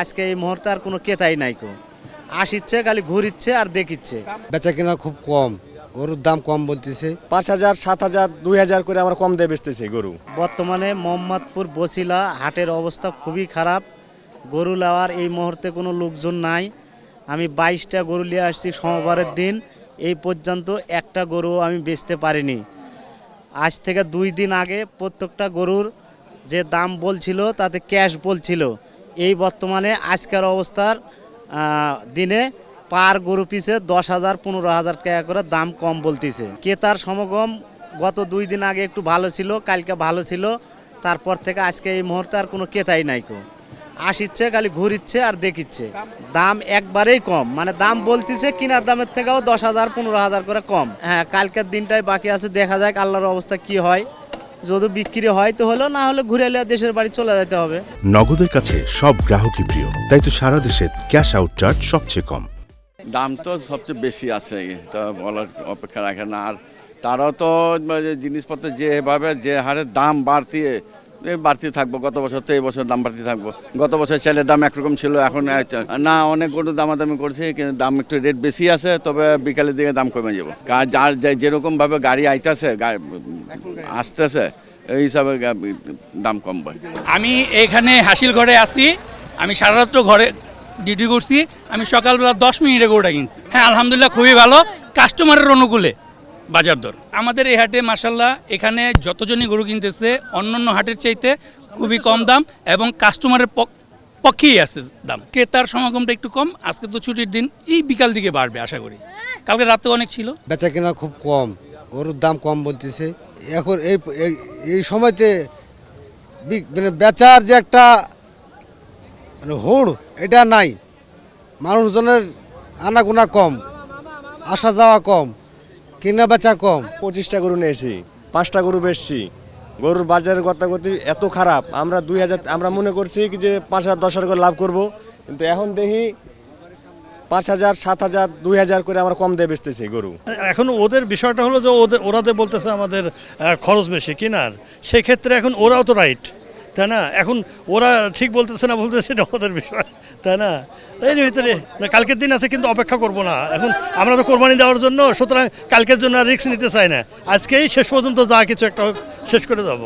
আজকে এই মুহূর্তে আর কোনো কেতাই নাই কো। আসিচ্ছে খালি ঘুরিচ্ছে আর দেখিচ্ছে। বেচা কেনা খুব কম। গরুর দাম কম বলতেছে। পাঁচ হাজার সাত হাজার দুই হাজার করে আমরা কম দিয়ে বেচতেছি গরু। বর্তমানে মোহাম্মদপুর বসিলা হাটের অবস্থা খুবই খারাপ। গরু নেওয়ার এই মুহূর্তে কোনো লোকজন নাই। আমি বাইশটা গরু নিয়ে আসছি সোমবারের দিন। এই পর্যন্ত একটা গরু আমি বেচতে পারিনি। আজ থেকে দুই দিন আগে প্রত্যেকটা গরুর যে দাম বলছিল, তাতে ক্যাশ বলছিল। এই বর্তমানে আজকের অবস্থার দিনে পার গরু পিছে দশ হাজার, পনেরো হাজার টাকা করে দাম কম বলতেছে। ক্রেতার সমাগম গত দুই দিন আগে একটু ভালো ছিল, কালকে ভালো ছিল। তারপর থেকে আজকে এই মুহূর্তে আর কোনো ক্রেতাই নাই কো। আসিচ্ছে খালি ঘুরিচ্ছে আর দেখিচ্ছে। দাম একবারেই কম। মানে দাম বলতেছে কিনার দামের থেকেও দশ হাজার পনেরো হাজার করে কম। হ্যাঁ কালকের দিনটাই বাকি আছে দেখা যাক আল্লাহর অবস্থা কি হয়। যদি বিক্রি হয় তো হলো না হলে ঘুরে এলে দেশের বাড়ি চলে যেতে হবে। নগদের কাছে সব গ্রাহকই প্রিয় তাই তো সারা দেশে ক্যাশ আউট চার্জ সবচেয়ে কম। দাম তো সবচেয়ে বেশি আছে এটা বলার অপেক্ষা রাখে না। আর তারাও তো মানে জিনিসপত্র যেভাবে যে হারে দাম বাড়তি এ বাড়তি থাকব, গত বছর তো এই বছর দাম বাড়তি থাকব। গত বছর চালের দাম একরকম ছিল, এখন না, অনেক গরু দামাদামি করছি, কিন্তু দাম একটু রেট বেশি আছে, তবে বিকালের দিকে দাম কমে যাব। যার যেরকমভাবে গাড়ি আইতেছে আসতেছে, এই হিসাবে দাম কমবে আমি এখানে হাসিল ঘরে আছি, আমি সারা রাত্র ঘরে ডিউটি করছি, আমি সকালবেলা দশ মিনিটে গরুটা কিনছি। হ্যাঁ আলহামদুলিল্লাহ, খুবই ভালো। কাস্টমারের অনুকূলে। বাজার দর? আমাদের এই হাটে মাসাল্লাহ এখানে যতজনই গরু কিনতেছে অন্যান্য হাটের চাইতে খুবই কম দাম এবং কাস্টমারের পক- পক্ষেই আছে দাম। ক্রেতার সমাগমটা একটু কম আজকে তো ছুটির দিন এই বিকাল দিকে বাড়বে আশা করি। কালকে রাতে অনেক ছিল। বেচা কেনা খুব কম গরুর দাম কম বলতেছে। এখন এই এই- এই সময়তে মানে বেচার যে একটা মানে হুড় এটা নাই। মানুষজনের আনাগোনা কম আসা যাওয়া কম। কেনা বেচা কম? পঁচিশটা গরু নিয়েছি পাঁচটা গরু বেচছি। গরুর বাজারের গতাগতি এত খারাপ আমরা দুই হাজার আমরা মনে করছি কি যে পাঁচ হাজার দশ হাজার করে লাভ করব কিন্তু এখন দেখি পাঁচ হাজার সাত হাজার দুই হাজার করে আমরা কম দিয়ে বেচতেছি গরু। এখন ওদের বিষয়টা হলো যে ওদের ওরা যে বলতেছে আমাদের খরচ বেশি কেনার সেক্ষেত্রে এখন ওরাও তো রাইট তাই না? এখন ওরা ঠিক বলতেছে না বলতেছে এটা ওদের বিষয়। তাই না? এই ভিতরে না, কালকের দিন আছে কিন্তু অপেক্ষা করব না। এখন আমরা তো কোরবানি দেওয়ার জন্য সুতরাং কালকের জন্য আর রিস্ক নিতে চাই না। আজকেই শেষ পর্যন্ত যা কিছু একটা শেষ করে যাব।